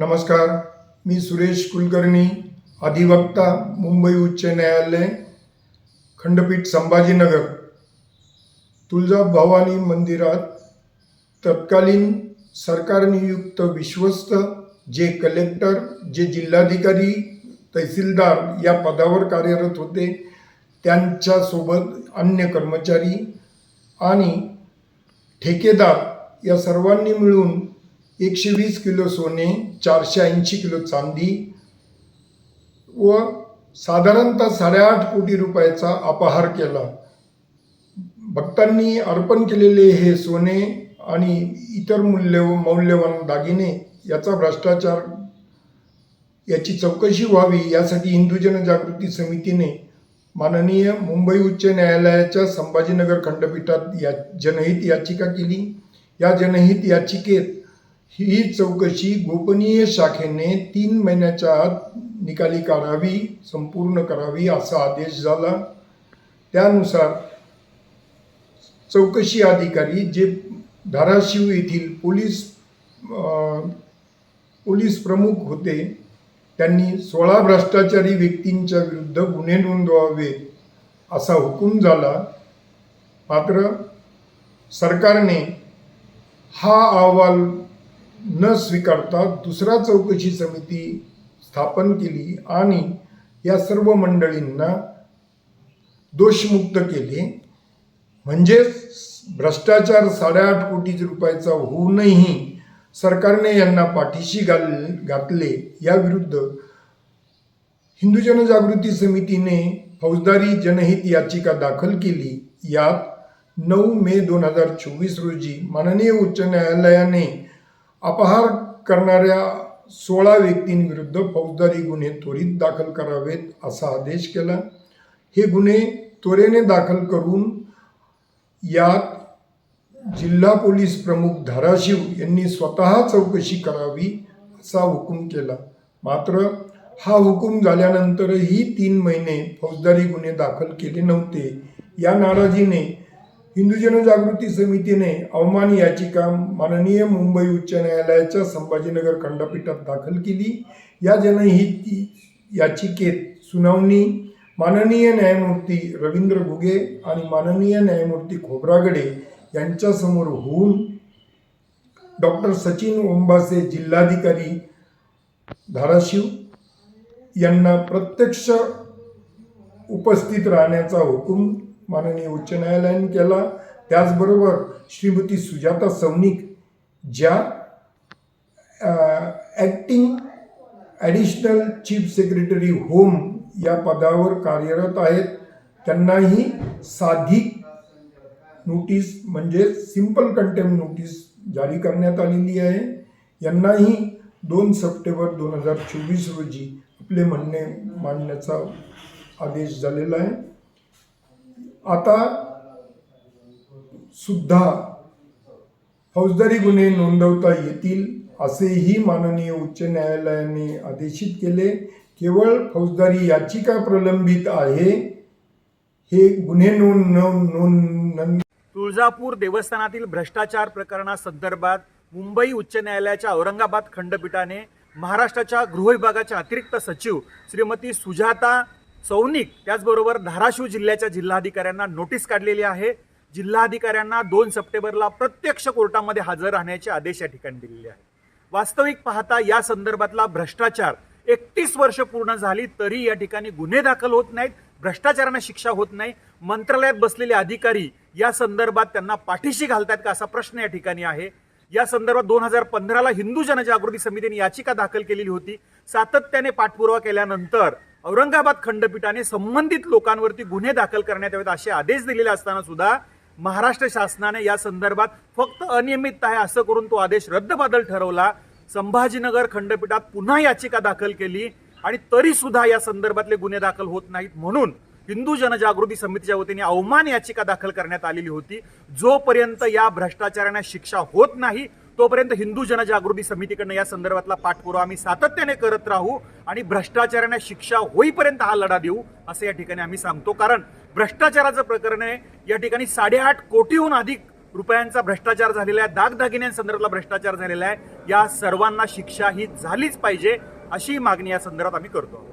नमस्कार मी सुरेश कुलकर्णी अधिवक्ता मुंबई उच्च न्यायालय खंडपीठ संभाजीनगर. तुळजाभवानी मंदिरात तत्कालीन सरकारनियुक्त विश्वस्त जे कलेक्टर जे जिल्हाधिकारी तहसीलदार या पदावर कार्यरत होते त्यांच्यासोबत अन्य कर्मचारी आणि ठेकेदार या सर्वांनी मिळून एकशे वीस किलो सोने चारशे ऐंशी किलो चांदी व साधारणतः साडेआठ कोटी रुपयाचा अपहार केला. भक्तांनी अर्पण केलेले हे सोने आणि इतर मूल्य मौल्यवान दागिने याचा भ्रष्टाचार याची चौकशी व्हावी यासाठी हिंदू जनजागृती समितीने माननीय मुंबई उच्च न्यायालयाच्या संभाजीनगर खंडपीठात या जनहित याचिका केली. या जनहित याचिकेत ही चौकशी गोपनीय शाखेने तीन महिन्याच्या आत निकाली काढावी संपूर्ण करावी असा आदेश झाला. त्यानुसार चौकशी अधिकारी जे धाराशिव येथील पोलीस पोलीस प्रमुख होते त्यांनी सोळा भ्रष्टाचारी व्यक्तींच्या विरुद्ध गुन्हे नोंदवावे असा हुकूम झाला. मात्र सरकारने हा अहवाल न स्वीकारता दुसरा चौकशी समिती स्थापन केली आणि या सर्व मंडळींना दोषमुक्त केले. म्हणजेच भ्रष्टाचार साडेआठ कोटी रुपयाचा होऊनही सरकारने यांना पाठीशी घाल घातले. याविरुद्ध हिंदू जनजागृती समितीने फौजदारी जनहित याचिका दाखल केली. यात नऊ मे दोन हजार चोवीस रोजी माननीय उच्च न्यायालयाने अपहार करणाऱ्या सोळा व्यक्तींविरुद्ध फौजदारी गुन्हे त्वरित दाखल करावेत असा आदेश केला. हे गुन्हे त्वरेने दाखल करून यात जिल्हा पोलीस प्रमुख धाराशिव यांनी स्वतः चौकशी करावी असा हुकूम केला. मात्र हा हुकूम झाल्यानंतरही तीन महिने फौजदारी गुन्हे दाखल केले नव्हते. या नाराजीने हिंदू जनजागृती समितीने अवमान याचिका माननीय मुंबई उच्च न्यायालयाच्या संभाजीनगर खंडपीठात दाखल केली. या जनहित याचिकेत सुनावणी माननीय न्यायमूर्ती रवींद्र घुगे आणि माननीय न्यायमूर्ती खोब्रागडे यांच्यासमोर होऊन डॉक्टर सचिन ओंबासे जिल्हाधिकारी धाराशिव यांना प्रत्यक्ष उपस्थित राहण्याचा हुकूम माननीय उच्च न्यायालयाने केला. त्याचबरोबर श्रीमती सुजाता सौनिक ज्या acting additional chief secretary home या पदावर कार्यरत आहेत. त्यांनाही साधी नोटीस म्हणजे सिंपल कंटेम नोटीस जारी करण्यात आलेली आहे. यांनाही दोन सप्टेंबर दोन हजार चोवीस रोजी आपले म्हणणे मांडण्याचा आदेश झालेला आहे. आता सुद्धा फौजदारी गुन्हे नोंदवता येतील असेही माननीय उच्च न्यायालयाने आदेशित केले. केवळ फौजदारी याचिका प्रलंबित आहे हे गुन्हे नोंद नोंद तुळजापूर देवस्थानातील भ्रष्टाचार प्रकरणासंदर्भात मुंबई उच्च न्यायालयाच्या औरंगाबाद खंडपीठाने महाराष्ट्राच्या गृह विभागाच्या अतिरिक्त सचिव श्रीमती सुजाता सौनिक त्याचबरोबर धाराशिव जिल्ह्याच्या जिल्हाधिकाऱ्यांना नोटीस काढलेली आहे. जिल्हाधिकाऱ्यांना दोन सप्टेंबरला प्रत्यक्ष कोर्टामध्ये हजर राहण्याचे आदेश या ठिकाणी दिलेले आहेत. वास्तविक पाहता या संदर्भातला भ्रष्टाचार एकतीस वर्ष पूर्ण झाली तरी या ठिकाणी गुन्हे दाखल होत नाहीत भ्रष्टाचारांना शिक्षा होत नाही. मंत्रालयात बसलेले अधिकारी या संदर्भात त्यांना पाठीशी घालतात का असा प्रश्न या ठिकाणी आहे. या संदर्भात दोन हजार पंधराला हिंदू जनजागृती समितीने याचिका दाखल केलेली होती. सातत्याने पाठपुरावा केल्यानंतर औरंगाबाद खंडपीठाने संबंधित लोकांवरती गुन्हे दाखल करण्यात यावेत असे आदेश दिलेले असताना सुद्धा महाराष्ट्र शासनाने या संदर्भात फक्त अनियमित आहे असं करून तो आदेश रद्दबादल ठरवला. संभाजीनगर खंडपीठात पुन्हा याचिका दाखल केली आणि तरी सुद्धा या संदर्भातले गुन्हे दाखल होत नाहीत म्हणून हिंदू जनजागृती समितीच्या वतीने अवमान याचिका दाखल करण्यात आलेली होती. जोपर्यंत या भ्रष्टाचारांना शिक्षा होत नाही तोपर्यंत हिंदू जनजागृती समितीकडनं या संदर्भातला पाठपुरावा आम्ही सातत्याने करत राहू आणि भ्रष्टाचारांना शिक्षा होईपर्यंत हा लढा देऊ असं या ठिकाणी आम्ही सांगतो. कारण भ्रष्टाचाराचं प्रकरण आहे या ठिकाणी साडेआठ कोटीहून अधिक रुपयांचा भ्रष्टाचार झालेला आहे दागदागिन्यांसंदर्भातला भ्रष्टाचार झालेला आहे. या सर्वांना शिक्षा ही झालीच पाहिजे अशी मागणी या संदर्भात आम्ही करतो.